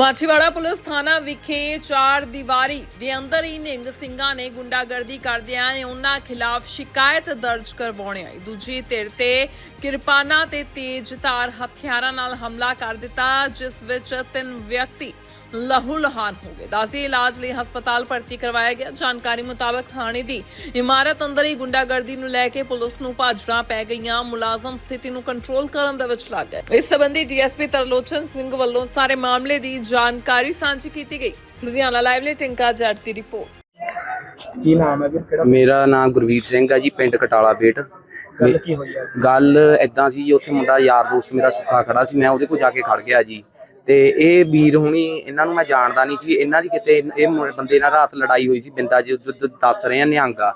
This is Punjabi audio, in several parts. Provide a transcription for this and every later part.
ਮਾਛੀਵਾੜਾ ਪੁਲਿਸ ਥਾਣਾ ਵਿਖੇ ਚਾਰ ਦੀਵਾਰੀ ਦੇ ਅੰਦਰ ਹੀ ਨਿੰਗ ਸਿੰਘਾਂ ਨੇ ਗੁੰਡਾਗਰਦੀ ਕਰਦਿਆਂ ਉਹਨਾਂ ਖਿਲਾਫ ਸ਼ਿਕਾਇਤ ਦਰਜ ਕਰਵਾਉਣੀ ਆਈ। ਦੂਜੀ ਧਿਰ ਤੇ ਕਿਰਪਾਨਾਂ ਤੇ ਤੇਜ਼ ਧਾਰ ਹਥਿਆਰਾਂ ਨਾਲ ਹਮਲਾ ਕਰ ਦਿੱਤਾ, ਜਿਸ ਵਿੱਚ ਤਿੰਨ ਵਿਅਕਤੀ ਲਹੂ ਲਹਾਨ ਹੋ ਗਏ। ਦਾਸੀ ਇਲਾਜ ਲਈ ਹਸਪਤਾਲ ਭਰਤੀ ਕਰਵਾਇਆ ਗਿਆ। ਜਾਣਕਾਰੀ ਮੁਤਾਬਕ ਥਾਣੇ ਦੀ ਇਮਾਰਤ ਅੰਦਰ ਹੀ ਗੁੰਡਾਗਰਦੀ ਨੂੰ ਲੈ ਕੇ ਪੁਲਿਸ ਨੂੰ ਭਾਜੜਾਂ ਪੈ ਗਈਆਂ। ਮੁਲਾਜ਼ਮ ਸਥਿਤੀ ਨੂੰ ਕੰਟਰੋਲ ਕਰਨ ਦੇ ਵਿੱਚ ਲੱਗ ਗਏ। ਇਸ ਸੰਬੰਧੀ ਡੀਐਸਪੀ ਤਰਲੋਚਨ ਸਿੰਘ ਵੱਲੋਂ ਸਾਰੇ ਮਾਮਲੇ ਦੀ ਜਾਣਕਾਰੀ ਸਾਂਝੀ ਕੀਤੀ ਗਈ। ਲੁਧਿਆਣਾ ਲਾਈਵ ਲਈ ਟਿੰਕਾ ਜੱਟ ਦੀ ਰਿਪੋਰਟ। ਕੀ ਨਾਮ ਹੈ ਵੀਰ? ਕਿਹੜਾ ਮੇਰਾ ਨਾਮ ਗੁਰਵੀਰ ਸਿੰਘ ਹੈ ਜੀ ਪਿੰਡ ਕਟਾਲਾ ਬੇਟ। ਗੱਲ ਕੀ ਹੋਈ ਹੈ? ਗੱਲ ਐਦਾਂ ਸੀ ਜੀ ਉੱਥੇ ਮੁੰਡਾ ਯਾਰ ਦੋਸਤ ਮੇਰਾ ਸੁੱਖਾ ਖੜਾ ਸੀ। ਮੈਂ ਉਹਦੇ ਕੋਲ ਜਾ ਕੇ ਖੜ ਗਿਆ ਜੀ। ਤੇ ਇਹ ਵੀਰ ਹੁਣੀ ਇਹਨਾਂ ਨੂੰ ਮੈਂ ਜਾਣਦਾ ਨਹੀਂ ਸੀ, ਇਹਨਾਂ ਦੀ ਕਿਤੇ ਇਹ ਬੰਦੇ ਨਾਲ ਰਾਤ ਲੜਾਈ ਹੋਈ ਸੀ, ਬਿੰਦਾ ਜੀ ਦੱਸ ਰਹੇ ਆ ਨਿਹੰਗਾ।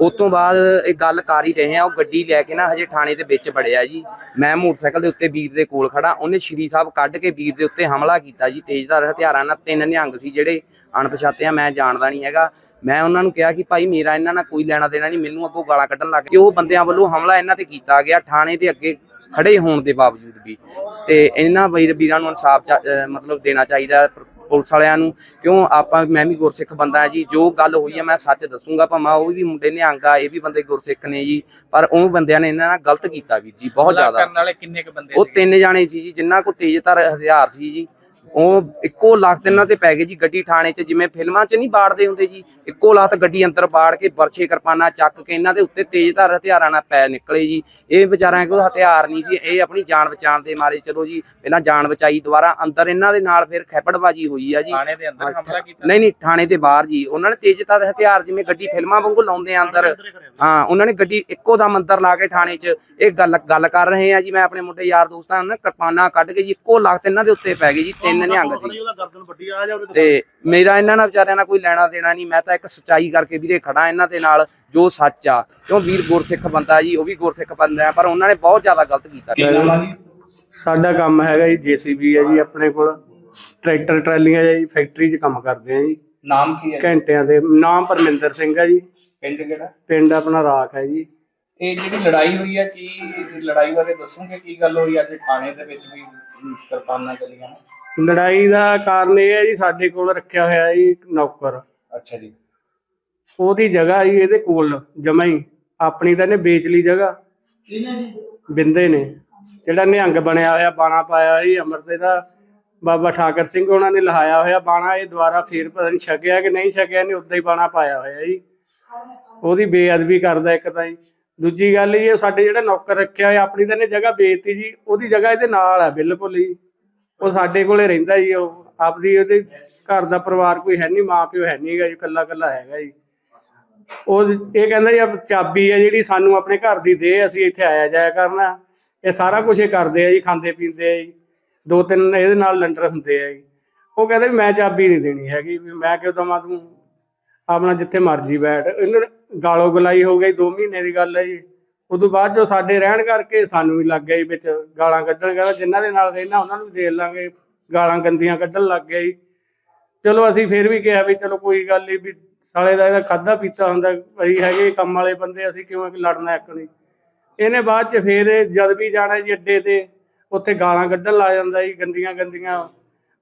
ਉਸ ਤੋਂ ਬਾਅਦ ਇਹ ਗੱਲ ਕਰ ਹੀ ਰਹੇ ਆ, ਉਹ ਗੱਡੀ ਲੈ ਕੇ ਨਾ ਹਜੇ ਥਾਣੇ ਦੇ ਵਿੱਚ ਵੜਿਆ ਜੀ। ਮੈਂ ਮੋਟਰਸਾਈਕਲ ਦੇ ਉੱਤੇ ਵੀਰ ਦੇ ਕੋਲ ਖੜਾ ਉਹਨੇ ਸ਼੍ਰੀ ਸਾਹਿਬ ਕੱਢ ਕੇ ਵੀਰ ਦੇ ਉੱਤੇ ਹਮਲਾ ਕੀਤਾ ਜੀ। ਤੇਜ਼ਧਾਰ ਹਥਿਆਰਾਂ ਨਾਲ ਤਿੰਨ ਨਿਹੰਗ ਸੀ ਜਿਹੜੇ ਅਣਪਛਾਤੇ ਆ, ਮੈਂ ਜਾਣਦਾ ਨਹੀਂ ਹੈਗਾ। ਮੈਂ ਉਹਨਾਂ ਨੂੰ ਕਿਹਾ ਕਿ ਭਾਈ ਮੇਰਾ ਇਹਨਾਂ ਨਾਲ ਕੋਈ ਲੈਣਾ ਦੇਣਾ ਨਹੀਂ, ਮੈਨੂੰ ਅੱਗੋਂ ਗਾਲਾਂ ਕੱਢਣ ਲੱਗ ਗਏ। ਉਹ ਬੰਦਿਆਂ ਵੱਲੋਂ ਹਮਲਾ ਇਹਨਾਂ ਤੇ ਕੀਤਾ ਗਿਆ, ਥਾਣੇ ਦੇ ਅੱਗੇ ਖੜੇ ਹੋਣ ਦੇ ਬਾਵਜੂਦ। ਵੀ ਤੇ ਇਹਨਾਂ ਵੀਰ ਵੀਰਾਂ ਨੂੰ ਇਨਸਾਫ ਮਤਲਬ ਦੇਣਾ ਚਾਹੀਦਾ ਪੁਲਿਸ ਵਾਲਿਆਂ ਨੂੰ। ਕਿਉਂ? ਆਪਾਂ ਮੈਂ ਵੀ ਗੁਰਸਿੱਖ ਬੰਦਾ ਹਾਂ ਜੀ। ਜੋ ਗੱਲ ਹੋਈ ਹੈ ਮੈਂ ਸੱਚ ਦੱਸੂਗਾ ਭਾਵੇਂ ਉਹ ਵੀ ਮੁੰਡੇ ਨੇ ਆ ਇਹ ਵੀ ਬੰਦੇ ਗੁਰਸਿੱਖ ਨੇ ਜੀ। ਪਰ ਉਹ ਬੰਦਿਆਂ ਨੇ ਇਹਨਾਂ ਨਾਲ ਗਲਤ ਕੀਤਾ ਵੀਰ ਜੀ ਬਹੁਤ ਜ਼ਿਆਦਾ। ਕਰਨ ਵਾਲੇ ਕਿੰਨੇ ਕੁ ਬੰਦੇ ਉਹ? ਤਿੰਨ ਜਾਣੇ ਸੀ ਜੀ ਜਿਨ੍ਹਾਂ ਕੋਲ ਤੇਜ਼ਧਾਰ ਹਥਿਆਰ ਸੀ ਜੀ। ਉਹ ਇੱਕੋ ਲੱਖ ਇਹਨਾਂ ਤੇ ਪੈ ਗਏ ਜੀ ਗੱਡੀ ਥਾਣੇ 'ਚ ਜਿਵੇਂ ਫਿਲਮਾਂ 'ਚ ਨਹੀਂ ਬਾੜਦੇ ਹੁੰਦੇ ਜੀ। ਇੱਕੋ ਲੱਤ ਗੱਡੀ ਅੰਦਰ ਬਾੜ ਕੇ ਬਰਛੇ ਕਿਰਪਾਨਾਂ ਚੱਕ ਕੇ ਇਹਨਾਂ ਦੇ ਉੱਤੇ ਤੇਜ਼ਧਾਰ ਹਥਿਆਰਾਂ ਨਾਲ ਪੈ ਨਿਕਲੇ ਜੀ। ਇਹ ਵਿਚਾਰਿਆਂ ਕੋਲ ਹਥਿਆਰ ਨਹੀਂ ਸੀ ਇਹ ਆਪਣੀ ਜਾਨ ਬਚਾਉਣ ਦੇ ਮਾਰੇ ਚਲੋ ਜੀ ਪਹਿਲਾਂ ਜਾਨ ਬਚਾਈ ਦੁਬਾਰਾ ਅੰਦਰ ਇਹਨਾਂ ਦੇ ਨਾਲ ਫਿਰ ਖੈਪੜਬਾਜੀ ਹੋਈ ਆ ਜੀ। ਥਾਣੇ ਦੇ ਅੰਦਰ ਹਮਲਾ ਕੀਤਾ। ਨਹੀਂ ਨਹੀਂ ਥਾਣੇ ਦੇ ਬਾਹਰ ਜੀ। ਉਹਨਾਂ ਨੇ ਤੇਜ਼ਧਾਰ ਹਥਿਆਰ ਜਿਵੇਂ ਗੱਡੀ ਫਿਲਮਾਂ ਵਾਂਗੂ ਲਾਉਂਦੇ ਆ ਅੰਦਰ। ਹਾਂ ਉਹਨਾਂ ਨੇ ਗੱਡੀ ਇੱਕੋ ਦਮ ਅੰਦਰ ਲਾ ਕੇ ਥਾਣੇ 'ਚ ਇਹ ਗੱਲ ਗੱਲ ਕਰ ਰਹੇ ਆ ਜੀ ਮੈਂ ਆਪਣੇ ਮੁੰਡੇ ਯਾਰ ਦੋਸਤਾਂ ਨਾਲ ਕਿਰਪਾਨਾਂ ਕੱਢ ਕੇ ਜੀ ਇੱਕੋ ਲੱਖ ਇਹਨਾਂ ਦੇ ਉੱਤੇ ਪੈ ਗਈ ਜੀ ਤਿੰਨ ਨਿਹੰਗ ਸੀ। ਤੇ ਮੇਰਾ ਇਹਨਾਂ ਨਾਲ ਵਿਚਾਰਿਆਂ ਨਾਲ ਕੋਈ ਲੈਣਾ ਦੇਣਾ ਨਹੀਂ ਮੈਂ ਤਾਂ ਇੱਕ ਸੱਚਾਈ ਕਰਕੇ ਵੀਰੇ ਖੜਾ ਇਹਨਾਂ ਦੇ ਨਾਲ ਜੋ ਸੱਚ ਆ। ਕਿਉਂ ਵੀਰ ਗੁਰਸਿੱਖ ਬੰਦਾ ਜੀ ਉਹ ਵੀ ਗੁਰਸਿੱਖ ਬੰਦਾ ਆ ਪਰ ਉਹਨਾਂ ਨੇ ਬਹੁਤ ਜ਼ਿਆਦਾ ਗਲਤ ਕੀਤਾ। ਸਾਡਾ ਕੰਮ ਹੈਗਾ ਜੀ ਜੀਸੀਬੀ ਹੈ ਜੀ ਆਪਣੇ ਕੋਲ। ਟਰੈਕਟਰ ਟਰਾਲੀਆਂ ਹੈ ਜੀ ਫੈਕਟਰੀ 'ਚ ਕੰਮ ਕਰਦੇ ਆ ਜੀ। ਨਾਮ ਕੀ ਹੈ ਘੰਟਿਆਂ ਦੇ ਨਾਮ ਪਰਮਿੰਦਰ ਸਿੰਘ ਹੈ ਜੀ। ਪਿੰਡ ਕਿਹੜਾ? ਪਿੰਡ ਆਪਣਾ ਰਾਖ ਹੈ ਜੀ। ਇਹ ਜਿਹੜੀ ਲੜਾਈ ਹੋਈ ਹੈ ਕੀ ਲੜਾਈ ਬਾਰੇ ਦੱਸੋਗੇ? ਕੀ ਗੱਲ ਹੋਈ ਅੱਜ ਥਾਣੇ ਦੇ ਵਿੱਚ ਵੀ ਕਿਰਪਾਨਾਂ ਚੱਲੀਆਂ ਨੇ? ਲੜਾਈ ਦਾ ਕਾਰਨ ਇਹ ਹੈ ਜੀ ਸਾਡੇ ਕੋਲ ਰੱਖਿਆ ਹੋਇਆ ਹੈ ਇੱਕ ਨੌਕਰ। ਅੱਛਾ ਜੀ। ਉਹਦੀ ਜਗ੍ਹਾ ਜੀ ਇਹਦੇ ਕੋਲ ਜਮਾ ਹੀ। ਆਪਣੀ ਤਾਂ ਇਹਨੇ ਵੇਚ ਲਈ ਜਗ੍ਹਾ। ਬਿੰਦੇ ਨੇ। ਜਿਹੜਾ ਨਿਹੰਗ ਬਣਿਆ ਹੋਇਆ ਬਾਣਾ ਪਾਇਆ ਹੋਇਆ ਜੀ ਅਮਰਤੇ ਦਾ ਬਾਬਾ ਠਾਕਰ ਸਿੰਘ ਉਹਨਾਂ ਨੇ ਲਹਾਇਆ ਹੋਇਆ ਬਾਣਾ ਇਹ ਦੁਆਰਾ ਫੇਰ ਪਤਾ ਨਹੀਂ ਛਕਿਆ ਕਿ ਨਹੀਂ ਛਕਿਆ ਨੇ ਉਦਾਂ ਹੀ ਬਾਣਾ ਪਾਇਆ ਹੋਇਆ ਜੀ। ਉਹਦੀ ਬੇਅਦਬੀ ਕਰਦਾ ਇੱਕ ਤਾਂ ਜੀ। ਦੂਜੀ ਗੱਲ ਇਹ, ਸਾਡੇ ਜਿਹੜਾ ਨੌਕਰ ਰੱਖਿਆ ਹੋਇਆ, ਆਪਣੀ ਤਾਂ ਇਹਨੇ ਜਗ੍ਹਾ ਵੇਚਤੀ ਜੀ। ਉਹਦੀ ਜਗ੍ਹਾ ਇਹਦੇ ਨਾਲ ਹੈ ਬਿਲਕੁਲ ਹੀ ਉਹ ਸਾਡੇ ਕੋਲੇ ਰਹਿੰਦਾ ਜੀ ਉਹ। ਆਪਦੀ ਉਹਦੇ ਘਰ ਦਾ ਪਰਿਵਾਰ ਕੋਈ ਹੈ ਨਹੀਂ ਮਾਂ ਪਿਓ ਹੈ ਨਹੀਂਗਾ ਜੀ ਇਕੱਲਾ ਇਕੱਲਾ ਹੈਗਾ ਜੀ। ਉਹ ਇਹ ਕਹਿੰਦਾ ਜੀ ਚਾਬੀ ਹੈ ਜਿਹੜੀ ਸਾਨੂੰ ਆਪਣੇ ਘਰ ਦੀ ਦੇ, ਅਸੀਂ ਇੱਥੇ ਆਇਆ ਜਾਇਆ ਕਰਨਾ। ਇਹ ਸਾਰਾ ਕੁਝ ਇਹ ਕਰਦੇ ਆ ਜੀ, ਖਾਂਦੇ ਪੀਂਦੇ ਆ ਜੀ। ਦੋ ਤਿੰਨ ਇਹਦੇ ਨਾਲ ਲੰਡਰ ਹੁੰਦੇ ਆ ਜੀ। ਉਹ ਕਹਿੰਦੇ ਵੀ ਮੈਂ ਚਾਬੀ ਨਹੀਂ ਦੇਣੀ ਹੈਗੀ, ਵੀ ਮੈਂ ਕਿਉਂ ਦਵਾਂ ਤੂੰ? ਆਪਣਾ ਜਿੱਥੇ ਮਰਜ਼ੀ ਬੈਠ। ਇਹਨਾਂ ਨੇ ਗਾਲੋ ਗਲਾਈ ਹੋ ਗਈ 2 ਮਹੀਨੇ ਦੀ ਗੱਲ ਹੈ ਜੀ। ਉਦੋਂ ਬਾਅਦ ਜੋ ਸਾਡੇ ਰਹਿਣ ਕਰਕੇ ਸਾਨੂੰ ਵੀ ਲੱਗ ਗਿਆ ਜੀ ਵਿੱਚ ਗਾਲਾਂ ਕੱਢਣ। ਕਹਿੰਦਾ ਜਿਨ੍ਹਾਂ ਦੇ ਨਾਲ ਰਹਿਣਾ, ਉਹਨਾਂ ਨੂੰ ਵੀ ਦੇ ਲਾਂਗੇ। ਗਾਲਾਂ ਗੰਦੀਆਂ ਕੱਢਣ ਲੱਗ ਗਿਆ ਜੀ। ਚਲੋ ਅਸੀਂ ਫਿਰ ਵੀ ਕਿਹਾ ਵੀ ਚਲੋ ਕੋਈ ਗੱਲ ਨਹੀਂ ਵੀ ਸਾਲੇ ਦਾ ਇਹਦਾ ਖਾਦਾ ਪੀਤਾ ਹੁੰਦਾ। ਅਸੀਂ ਹੈਗੇ ਕੰਮ ਵਾਲੇ ਬੰਦੇ, ਅਸੀਂ ਕਿਉਂ ਲੜਨਾ ਇੱਕ ਨਹੀਂ। ਇਹਨੇ ਬਾਅਦ ਚ ਫਿਰ ਜਦ ਵੀ ਜਾਣਾ ਜੀ ਅੱਡੇ ਤੇ, ਉੱਥੇ ਗਾਲਾਂ ਕੱਢਣ ਲੱਗ ਜਾਂਦਾ ਜੀ ਗੰਦੀਆਂ ਗੰਦੀਆਂ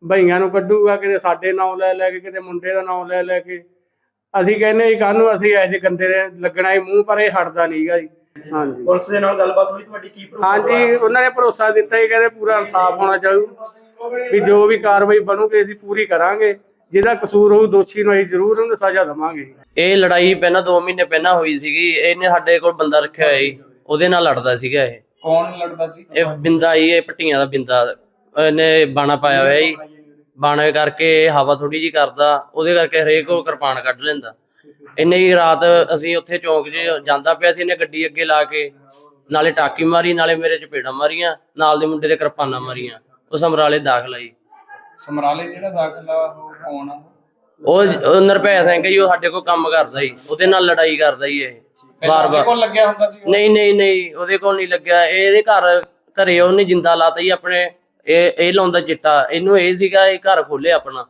ਭਈਆਂ ਨੂੰ ਕੱਢੂਗਾ, ਕਿਤੇ ਸਾਡੇ ਨਾਂ ਲੈ ਲੈ ਕੇ, ਕਿਤੇ ਮੁੰਡੇ ਦਾ ਨਾਂ ਲੈ ਲੈ ਕੇ। ਅਸੀਂ ਕਹਿੰਦੇ ਜੀ ਕਾਹਨੂੰ ਅਸੀਂ ਇਹੋ ਜਿਹੇ ਗੰਦੇ ਦੇ ਲੱਗਣਾ ਹੀ ਮੂੰਹ ਪਰ ਇਹ ਹਟਦਾ ਨਹੀਂਗਾ ਜੀ। ਹਾਂਜੀ। ਪੁਲਿਸ ਦੇ ਨਾਲ ਗੱਲਬਾਤ ਹੋਈ ਤੁਹਾਡੀ ਕੀ ਹਾਂਜੀ ਉਹਨਾਂ ਨੇ ਭਰੋਸਾ ਦਿੱਤਾ ਜੀ ਕਹਿੰਦੇ ਪੂਰਾ ਇਨਸਾਫ ਹੋਣਾ ਚਾਹੀਦਾ ਵੀ ਜੋ ਵੀ ਕਾਰਵਾਈ ਬਣੂਗੀ ਅਸੀਂ ਪੂਰੀ ਕਰਾਂਗੇ ਜਿਹਦਾ ਕਸੂਰ ਹੋਊ ਦੋਸ਼ੀ ਨੂੰ ਅਸੀਂ ਜ਼ਰੂਰ ਉਹਨੂੰ ਸਜ਼ਾ ਦੇਵਾਂਗੇ ਇਹ ਲੜਾਈ ਪਹਿਲਾਂ 2 ਮਹੀਨੇ ਪਹਿਲਾਂ ਹੋਈ ਸੀਗੀ ਇਹਨੇ ਸਾਡੇ ਕੋਲ ਬੰਦਾ ਰੱਖਿਆ ਹੋਇਆ ਸੀ ਉਹਦੇ ਨਾਲ ਲੜਦਾ ਸੀਗਾ ਇਹ। ਕੌਣ ਲੜਦਾ ਸੀ? ਇਹ ਬਿੰਦਾ ਹੀ ਇਹ ਪੱਟੀਆਂ ਦਾ ਬਿੰਦਾ ਇਹਨੇ ਬਾਣਾ ਪਾਇਆ ਹੋਇਆ ਜੀ। ਬਾਣੇ ਕਰਕੇ ਹਵਾ ਥੋੜੀ ਜੀ ਕਰਦਾ ਉਹਦੇ ਕਰਕੇ ਹਰੇਕ ਉਹ ਕਿਰਪਾਨ ਕੱਢ ਲੈਂਦਾ। ਇੰਨੇ ਹੀ ਰਾਤ ਅਸੀਂ ਉੱਥੇ ਚੌਂਕ 'ਚ ਜਾਂਦਾ ਪਿਆ ਸੀ ਇਹਨੇ ਗੱਡੀ ਅੱਗੇ ਲਾ ਕੇ ਨਾਲੇ ਟਾਕੀ ਮਾਰੀ ਨਾਲੇ ਮੇਰੇ ਚਪੇੜਾਂ ਮਾਰੀਆਂ ਨਾਲ ਦੇ ਮੁੰਡੇ ਦੇ ਕਿਰਪਾਨਾਂ ਮਾਰੀਆਂ ਉਹ ਸਮਰਾਲੇ ਦਾਖਲ ਆਈ ਸਮਰਾਲੇ ਜਿਹੜਾ ਦਾਖਲਾ ਉਹ ਕੌਣ ਆ? ਉਹ ਨਿਰਭੈ ਸਿੰਘ ਜੀ ਉਹ ਸਾਡੇ ਕੋਲ ਕੰਮ ਕਰਦਾ ਜੀ ਉਹਦੇ ਨਾਲ ਲੜਾਈ ਕਰਦਾ ਜੀ ਇਹ ਉਹਦੇ ਬਾਰ-ਬਾਰ ਕੋਲ ਲੱਗਿਆ ਹੁੰਦਾ ਸੀ? ਨਹੀਂ ਨਹੀਂ ਨਹੀਂ ਉਹਦੇ ਕੋਲ ਨਹੀਂ ਲੱਗਿਆ ਇਹ ਇਹਦੇ ਘਰ ਘਰੇ ਉਹਨੇ ਜਿੰਦਾ ਲਾਤਾ ਜੀ ਆਪਣੇ ਇਹ ਇਹ ਲਾਉਂਦਾ ਚਿੱਟਾ ਇਹਨੂੰ ਇਹ ਸੀਗਾ ਇਹ ਘਰ ਖੋਲੇ ਆਪਣਾ।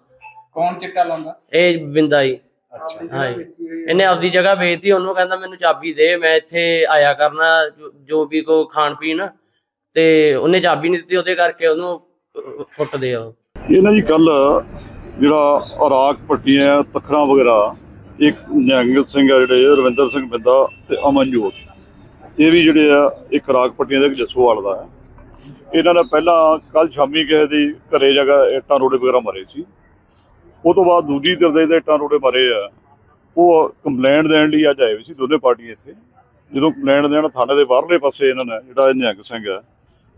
ਕੌਣ ਚਿੱਟਾ ਲਾਉਂਦਾ? ਇਹ ਬਿੰਦਾ ਜੀ। ਅੱਛਾ। ਹਾਂ ਜੀ। ਇਹਨੇ ਆਪਦੀ ਜਗ੍ਹਾ ਵੇਚਤੀ ਉਹਨੂੰ ਕਹਿੰਦਾ ਮੈਨੂੰ ਚਾਬੀ ਦੇ ਮੈਂ ਇੱਥੇ ਆਇਆ ਕਰਨਾ ਜੋ- ਜੋ ਵੀ ਕੋ ਖਾਣ ਪੀਣ। ਤੇ ਉਹਨੇ ਚਾਬੀ ਨਹੀਂ ਦਿੱਤੀ ਉਹਦੇ ਕਰਕੇ ਉਹਨੂੰ ਅਹ, ਕੁੱਟਦੇ ਆ ਉਹ। ਇਹ ਨਾ ਜੀ ਕੱਲ ਜਿਹੜਾ ਅਰਾਕ ਪੱਟੀਆਂ ਤਖਰਾਂ ਵਗੈਰਾ ਇੱਕ ਨਿਹੰਗ ਸਿੰਘ ਆ ਜਿਹੜੇ ਰਵਿੰਦਰ ਸਿੰਘ ਬਿੰਦਾ ਤੇ ਅਮਨਜੋਤ। ਇਹ ਵੀ ਜਿਹੜੇ ਆ ਇੱਕ ਅਰਾਕ ਪੱਟੀਆਂ ਦਾ ਇੱਕ ਜੱਸੋਵਾਲ ਦਾ ਹੈ। ਇਹਨਾਂ ਨੇ ਪਹਿਲਾਂ ਕੱਲ ਸ਼ਾਮੀ ਕਿਸੇ ਦੀ ਘਰੇ ਜਗ੍ਹਾ ਇੱਟਾਂ ਰੋੜੇ ਵਗੈਰਾ ਮਰੇ ਸੀ। ਉਹ ਤੋਂ ਬਾਅਦ ਦੂਜੀ ਧਿਰ ਦੇ ਇੱਟਾਂ ਰੋੜੇ ਮਰੇ ਆ। ਉਹ ਕੰਪਲੇਂਟ ਦੇਣ ਲਈ ਅੱਜ ਆਏ ਹੋਏ ਸੀ ਦੋਨੇ ਪਾਰਟੀਆਂ ਇੱਥੇ। ਜਦੋਂ ਕੰਪਲੇਂਟ ਦੇਣ ਥਾਣੇ ਦੇ ਬਾਹਰਲੇ ਪਾਸੇ ਇਹਨਾਂ ਨੇ, ਜਿਹੜਾ ਇਹ ਨਿਹੰਗ ਸਿੰਘ ਹੈ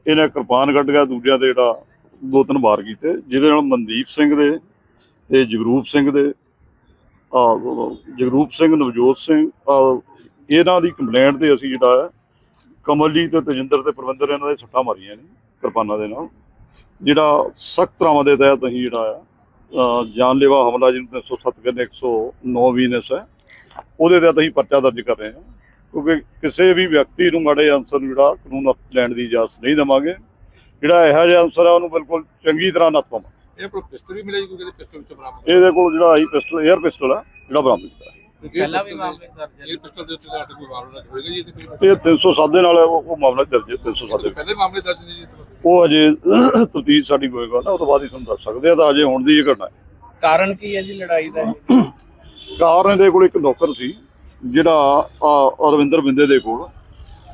ਇਹਨੇ ਕਿਰਪਾਨ ਕੱਢ ਗਿਆ ਦੂਜਿਆਂ ਤੇ ਜਿਹੜਾ ਦੋ ਤਿੰਨ ਵਾਰ ਕੀਤੇ, ਜਿਹਦੇ ਨਾਲ ਮਨਦੀਪ ਸਿੰਘ ਦੇ ਤੇ ਜਗਰੂਪ ਸਿੰਘ ਦੇ, ਆ, ਜਗਰੂਪ ਸਿੰਘ, ਨਵਜੋਤ ਸਿੰਘ ਇਹਨਾਂ ਦੀ ਕੰਪਲੇਂਟ ਤੇ ਅਸੀਂ ਜਿਹੜਾ ਹੈ ਕਮਲਜੀਤ ਤੇ ਤਜਿੰਦਰ ਤੇ ਪ੍ਰਬੰਧਰ ਇਹਨਾਂ ਦੇ ਸੱਟਾਂ ਮਾਰੀਆਂ ਨੇ। ਕਿਰਪਾਨਾਂ ਦੇ ਨਾਲ। ਜਿਹੜਾ ਸਖਤ ਤਰ੍ਹਾਂ ਦੇ ਤਹਿਤ ਅਸੀਂ ਜਿਹੜਾ ਆ ਜਾਨਲੇਵਾ ਹਮਲਾ ਜਿਹਨੂੰ 307 ਕਹਿੰਦੇ 109 ਵੀਨਸ ਹੈ ਉਹਦੇ ਤੇ ਅਸੀਂ ਪਰਚਾ ਦਰਜ ਕਰ ਰਹੇ ਹਾਂ। ਕਿਉਂਕਿ ਕਿਸੇ ਵੀ ਵਿਅਕਤੀ ਨੂੰ ਮਾੜੇ ਅਨਸਰ ਜਿਹੜਾ ਕਾਨੂੰਨ ਲੈਣ ਦੀ ਇਜਾਜ਼ਤ ਨਹੀਂ ਦੇਵਾਂਗੇ। ਜਿਹੜਾ ਇਹੋ ਜਿਹਾ ਅਨਸਰ ਆ ਉਹਨੂੰ ਬਿਲਕੁਲ ਚੰਗੀ ਤਰ੍ਹਾਂ ਨੱਥ ਪਾਵਾਂਗੇ। ਇਹ ਕੋਲ ਪਿਸਟਲ ਵੀ ਮਿਲਿਆ ਜੀ ਕੋਈ ਪਿਸਟਲ ਵਿੱਚ ਬਰਾਮਦ ਇਹਦੇ ਕੋਲ ਜਿਹੜਾ ਆਈ ਪਿਸਟਲ 에ਅਰ ਪਿਸਟਲ ਆ ਜਿਹੜਾ ਬਰਾਮਦ ਕੀਤਾ। ਪਹਿਲਾਂ ਵੀ ਮਾਮਲੇ ਦਰਜ ਇਹ ਪਿਸਟਲ ਦੇ ਉੱਤੇ ਤੁਹਾਡੇ ਕੋਈ ਮਾਮਲਾ ਦਰਜ ਹੋਏਗਾ ਜੀ ਇਹਦੇ ਕੋਈ ਇਹ 307 ਦੇ ਨਾਲ ਉਹ ਉਹ ਮਾਮਲਾ ਦਰਜ ਹੈ 307 ਦੇ। ਪਹਿਲੇ ਮਾਮਲੇ ਦਰਜ ਨੇ ਜੀ? ਉਹ ਅਜੇ ਤਫਤੀਸ਼ ਸਾਡੀ ਹੋਏਗਾ ਨਾ ਉਹ ਤੋਂ ਬਾਅਦ ਹੀ ਤੁਹਾਨੂੰ ਦੱਸ ਸਕਦੇ ਆ ਤਾਂ ਅਜੇ ਹੁਣ ਦੀ ਇਹ ਘਟਨਾ ਹੈ। ਕਾਰਨ ਕੀ ਹੈ ਜੀ ਲੜਾਈ ਦਾ? ਕਾਰਨ ਦੇ ਕੋਲ ਇੱਕ ਨੌਕਰ ਸੀ ਜਿਹੜਾ ਅਰਵਿੰਦਰ ਬਿੰਦੇ ਦੇ ਕੋਲ।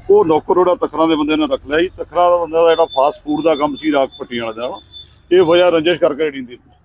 ਉਹ ਨੌਕਰ ਉਹਦਾ ਤਖਰਾਂ ਦੇ ਬੰਦੇ ਨੇ ਰੱਖ ਲਿਆ ਸੀ ਤਖਰਾਂ ਦਾ ਬੰਦਾ ਦਾ ਜਿਹੜਾ ਫਾਸਟ ਫੂਡ ਦਾ ਕੰਮ ਸੀ ਰਾਕ ਪੱਟੀਆਂ ਵਾਲੇ ਦਾ। ਇਹ ਵਜ੍ਹਾ ਰੰਜਿਸ਼ ਕਰਕੇ ਜਿਹੜੀ ਦੀ